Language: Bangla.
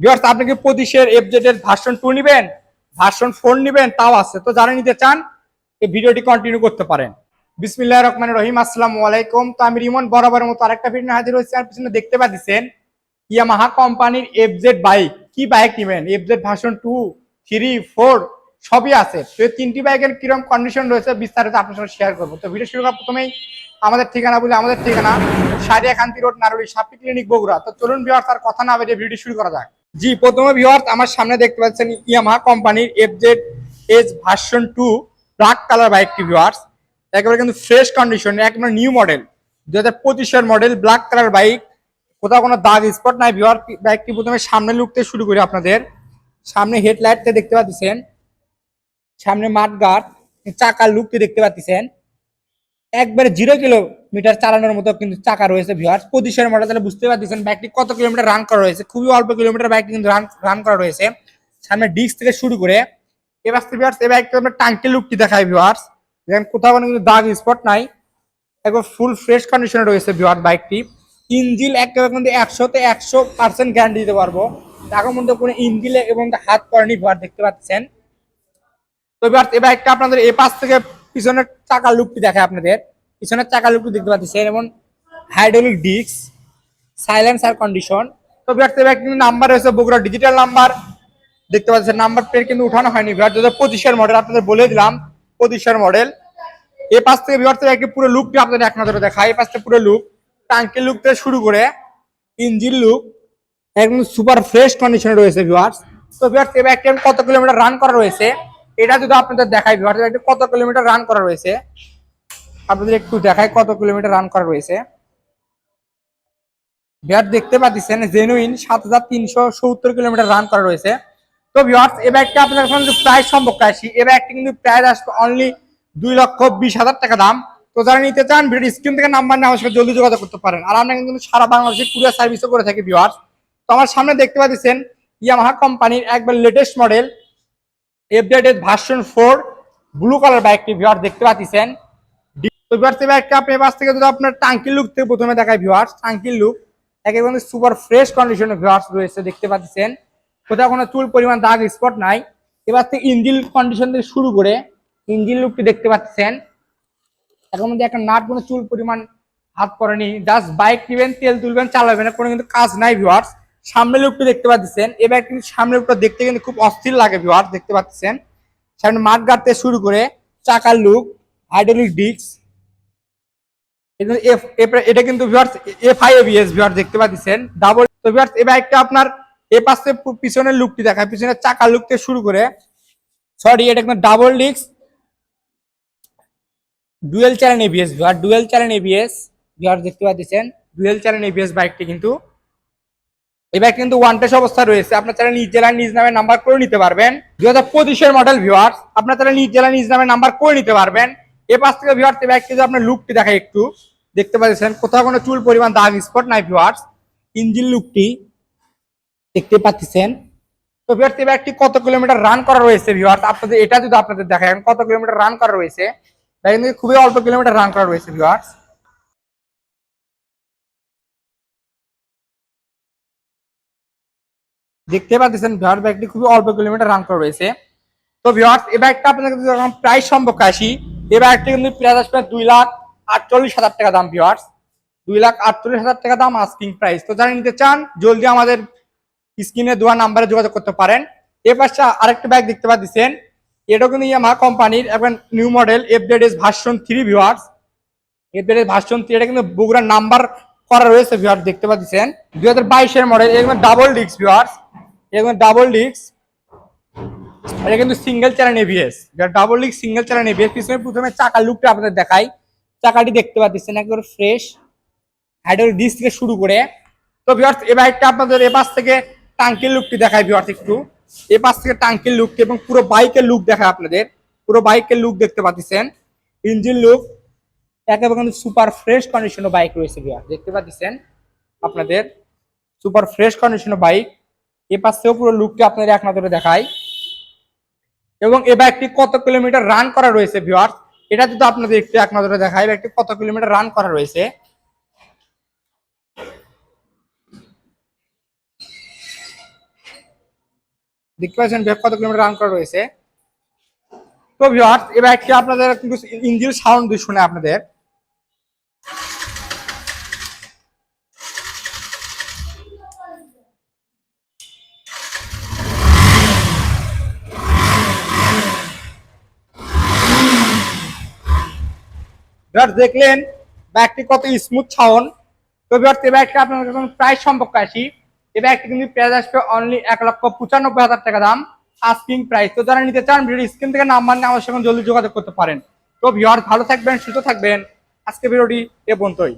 ভিউয়ার্স আপনি কি পঁচিশের এফজেড এর ভার্সন টু নিবেন? ভার্সন ফোর নিবেন? তাও আছে। তো যারা নিতে চান, এই ভিডিওটি কন্টিনিউ করতে পারেন। বিসমিল্লাহ রহমান রহিম আলাইকুম। তো আমি রিমন বরাবরের মতো আরেকটা ভিডিও হাজির হয়েছি। আর পিছনে দেখতে পাচ্ছেন কোম্পানির এফজেড বাইক কি বাইক নেবেন? FZ version two three four সবই আছে। তো এই তিনটি বাইকের কীরকম কন্ডিশন রয়েছে, বিস্তারিত আপনার সঙ্গে শেয়ার করব। তো ভিডিও শুরু করার প্রথমেই আমাদের ঠিকানা বলে। আমাদের ঠিকানা সারিয়া কান্তি রোড, নারুলি সাপি ক্লিনিক বগুড়া। তো চলুন ভিওয়ার্স আর কথা না বেরিয়ে ভিডিও শুরু করা যাক। জি, প্রথমে ভিওয়ার্স আমার সামনে দেখতে পাচ্ছেন ইয়ামা কোম্পানির FZ S version two black colour বাইকটি ভিওয়ার্স একেবারে কিন্তু ফ্রেশ কন্ডিশন একদম নিউ মডেল দু হাজার পঁচিশের মডেল ব্ল্যাক কালার বাইক কোথাও কোনো দাগ স্পট নাই ভিওয়ার বাইকটি প্রথমে সামনে লুকতে শুরু করি আপনাদের। সামনে হেডলাইটটা দেখতে পাচ্ছেন। সামনে মাঠ গার্ড চাকার লুকটি দেখতে পাচ্ছেন। একবারে জিরো কিলোমিটার চালানোর মতো কিন্তু চাকা রয়েছে ভিওয়ার পঁচিশের মডেল তাহলে বুঝতে পারতেছেন বাইকটি কত কিলোমিটার রান করা রয়েছে। খুবই অল্প কিলোমিটার বাইকটি কিন্তু রান রান করা রয়েছে। সামনে ডিস্ক থেকে শুরু করে, এবার ভিওয়ার্স এই বাইকটা আমরা টাঙ্কি লুকটি দেখাই ভিওয়ার্স দেখেন, কোথাও কোনো কিন্তু দাগ স্পট নাই। একবার ফুল ফ্রেশ কন্ডিশনে রয়েছে ভিওয়ার বাইকটি ইঞ্জিল একেবারে কিন্তু একশোতে একশো পার্সেন্ট গ্যারান্টি দিতে পারব। তার মধ্যে কোনো ইঞ্জিলে এবং হাত করেনি ভিওয়ার দেখতে পাচ্ছেন। তো ভিওয়ার এই বাইকটা আপনাদের এ পাশ থেকে পিছনের চাকার লুকটি দেখায় আপনাদের। পিছনের চাকা লুকটি দেখতে পাচ্ছেন এবং হাইড্রোলিক ডিস্ক সাইলেন্সার কন্ডিশন তো এই বাইক নাম্বার রয়েছে বগুড়া ডিজিটাল নাম্বার দেখতে পাচ্ছেন নাম্বার প্লেট কিন্তু উঠানো হয়নি ভিওয়ার দু হাজার পঁচিশের মডেল আপনাদের বলে দিলাম, পঁচিশের মডেল এ পাশ থেকে ভিওয়ার থেকে একটি পুরো লুকটি আপনাদের এক নজরে দেখা এই পাশ থেকে পুরো লুক টাঙ্কির লুক থেকে শুরু করে ইঞ্জিন লুক একদম সুপার ফ্রেশ কন্ডিশনে রয়েছে ভিওয়ার্স তো ভিওয়ার্স এই বাইকটি কত কিলোমিটার রান করা রয়েছে? এটা যদি আপনাদের দেখাই বাইকটি কত কিলোমিটার রান করা রয়েছে? আপনাদের একটু দেখায় কত কিলোমিটার রান করা রয়েছে। ভিওয়ার্স দেখতে পাচ্ছেন জেনুইন সাত হাজার তিনশো সত্তর কিলোমিটার রান করা রয়েছে। তো ভিওয়ার্স এই বাইকটা আপনাদের এখন প্রাইস সম্পর্কে আসি। এই বাইকটি কিন্তু প্রাইস আসবে অনলি দুই লক্ষ বিশ হাজার টাকা দাম। তো যারা নিতে চান ভিডিও স্ক্রিন থেকে নাম্বার নেওয়া সাথে জলদি যোগাযোগ করতে পারেন। আর আমরা কিন্তু সারা বাংলাদেশে কুরিয়ার সার্ভিসও করে থাকি ভিওয়ার্স তো আমার সামনে দেখতে পাচ্ছেন ইয়ামাহা কোম্পানির একবার latest model updated version four blue colour বাইকটি ভিওয়ার্স দেখতে পাচ্ছেন। তো ভিওয়ার্স এই বাইকটা আপনি বাস থেকে যদি আপনার টাঙ্কির লুক থেকে প্রথমে দেখায় ভিওয়ার্স টাঙ্কির লুক একেবারে সুপার ফ্রেশ কন্ডিশনে ভিওয়ার্স রয়েছে, দেখতে পাচ্ছেন। কোথাও কোনো চুল পরিমাণ দাগ স্পট নাই। এবার থেকে ইঞ্জিন কন্ডিশন থেকে শুরু করে ইঞ্জিন লুকটি দেখতে পাচ্ছেন। এখন মধ্যে একটা নাট কোনো চুল পরিমাণ হাত করেনি জাস্ট বাইক নিবেন, তেল তুলবেন, চালাবেন, কোনো কিন্তু কাজ নাই ভিউয়ার্স সামনে লুকটি দেখতে পাচ্ছেন। এবার কিন্তু সামনে লুকটা দেখতে কিন্তু খুব অস্থির লাগে ভিউয়ার্স দেখতে পাচ্ছেন। সামনে মাঠ গাড়তে শুরু করে চাকার লুক হাইড্রোলিক ডিস্ক এটা কিন্তু viewers F I ABS viewers দেখতে পাচ্ছেন। ডাবল তো ভিউয়ার্স এই বাইকটা আপনার এ পাশে পিছনের লুকটি দেখায়, পিছনের চাকার লুক থেকে শুরু করে। সরি এটা কিন্তু double disc dual channel ABS আর ডুয়েল চ্যানেল এবিএস ভিউয়ার দেখতে পাচ্ছেন। ডুয়েল চ্যানেল এবিএস বাইকটি কিন্তু। বাইক কিন্তু ওয়ান টেস অবস্থা রয়েছে। আপনার চ্যানেল নিজ জেলার নিজ নামে নাম্বার করে নিতে পারবেন। দুই হাজার পঁচিশের মডেল ভিউয়ার্স আপনার চ্যানেল নিজ জেলার নিজ নামে নাম্বার করে নিতে পারবেন। এ পাশ থেকে ভিউয়ার্স এই বাইকটি যদি আপনার লুকটি দেখায় একটু, দেখতে পাচ্ছেন, কোথাও কোনো চুল পরিমাণ দাগ স্পট নাই ভিউয়ার্স ইঞ্জিন লুকটি দেখতে পাচ্ছেন। তো ভিউয়ার্স এই বাইকটি কত কিলোমিটার রান করা রয়েছে ভিউয়ার্স আপনাদের, এটা যদি আপনাদের দেখায় কত কিলোমিটার রান করা রয়েছে? তাই কিন্তু খুবই অল্প কিলোমিটার রান করা রয়েছে ভিউয়ার্স দেখতে পাচ্ছেন ভিউয়ার ব্যাগটি খুবই অল্প কিলোমিটার রান করা রয়েছে। তো ভিউয়ার্স এই বাইকটা আপনাদের যখন প্রাইস সম্পর্কে আসি এই বাইকটি কিন্তু প্রাইস আসবে দুই লাখ আটচল্লিশ হাজার টাকা দাম ভিউয়ার্স দুই লাখ আটচল্লিশ হাজার টাকা দাম আস্কিং প্রাইস তো যারা নিতে চান, জলদি আমাদের স্ক্রিনে দেওয়া নাম্বারে যোগাযোগ করতে পারেন। এ পাশে আরেকটা বাইক দেখতে পাচ্ছেন এটা কিন্তু ইয়ামা কোম্পানির এখন new model FZ S version three viewers FZ S version three এটা কিন্তু বগুড়ার নাম্বার করা রয়েছে ভিওয়ার্স দেখতে পাচ্ছেন। দুই হাজার বাইশের মডেল এগুলো ডাবল ডিস্ক ভিওয়ার্স এগুলো ডাবল ডিস্ক এটা কিন্তু single channel ABS double disc single channel ABS পিছনে প্রথমে চাকার লুকটা আপনাদের দেখাই। চাকাটি দেখতে পাচ্ছেন, একেবারে ফ্রেশ হাইড্রোল ডিস্ক থেকে শুরু করে। তো ভিওয়ার্স এ বাইকটা আপনাদের এ পাশ থেকে টাঙ্কির লুকটি দেখায় ভিওয়ার্স একটু। এ পাশ থেকে টাঙ্কির লুক এবং পুরো বাইকের লুক দেখায় আপনাদের। পুরো বাইকের লুক দেখতে পাচ্ছেন। ইঞ্জিন লুক একেবারে কিন্তু সুপার ফ্রেশ কন্ডিশনের বাইক রয়েছে ভিওয়ার দেখতে পাচ্ছেন আপনাদের? সুপার ফ্রেশ কন্ডিশনের বাইক এ পাশ থেকেও পুরো লুকটা আপনাদের এক নজরে দেখায় এবং এ বাইকটি কত কিলোমিটার রান করা রয়েছে ভিওয়ার্স এটা যদি আপনাদের একটু এক নজরে দেখায় বাইকটি কত কিলোমিটার রান করা রয়েছে? দেখতে পাচ্ছেন কত কিলোমিটার রান করা রয়েছে? তো ভিওয়ার্স এবার বাইকটি আপনাদের কিন্তু ইঞ্জিন সাউন্ড শুনে আপনাদের। ভিউয়ার্স দেখলেন ব্যাগটি কত স্মুথ ছাউন। তো এবার এই ব্যাগটা আপনার যখন প্রাইস সম্পর্কে আসি। এই ব্যাগটি কিন্তু প্রাইস আসবে অনলি এক লক্ষ পঁচানব্বই হাজার টাকা দাম আস্কিং প্রাইস তো যারা নিতে চান ভিডিও স্ক্রিন থেকে নাম্বার নিয়ে আমার সঙ্গে জলদি যোগাযোগ করতে পারেন। তো ভিউয়ার্স ভালো থাকবেন, সুস্থ থাকবেন। আজকে ভিডিওটি এ পর্যন্তই।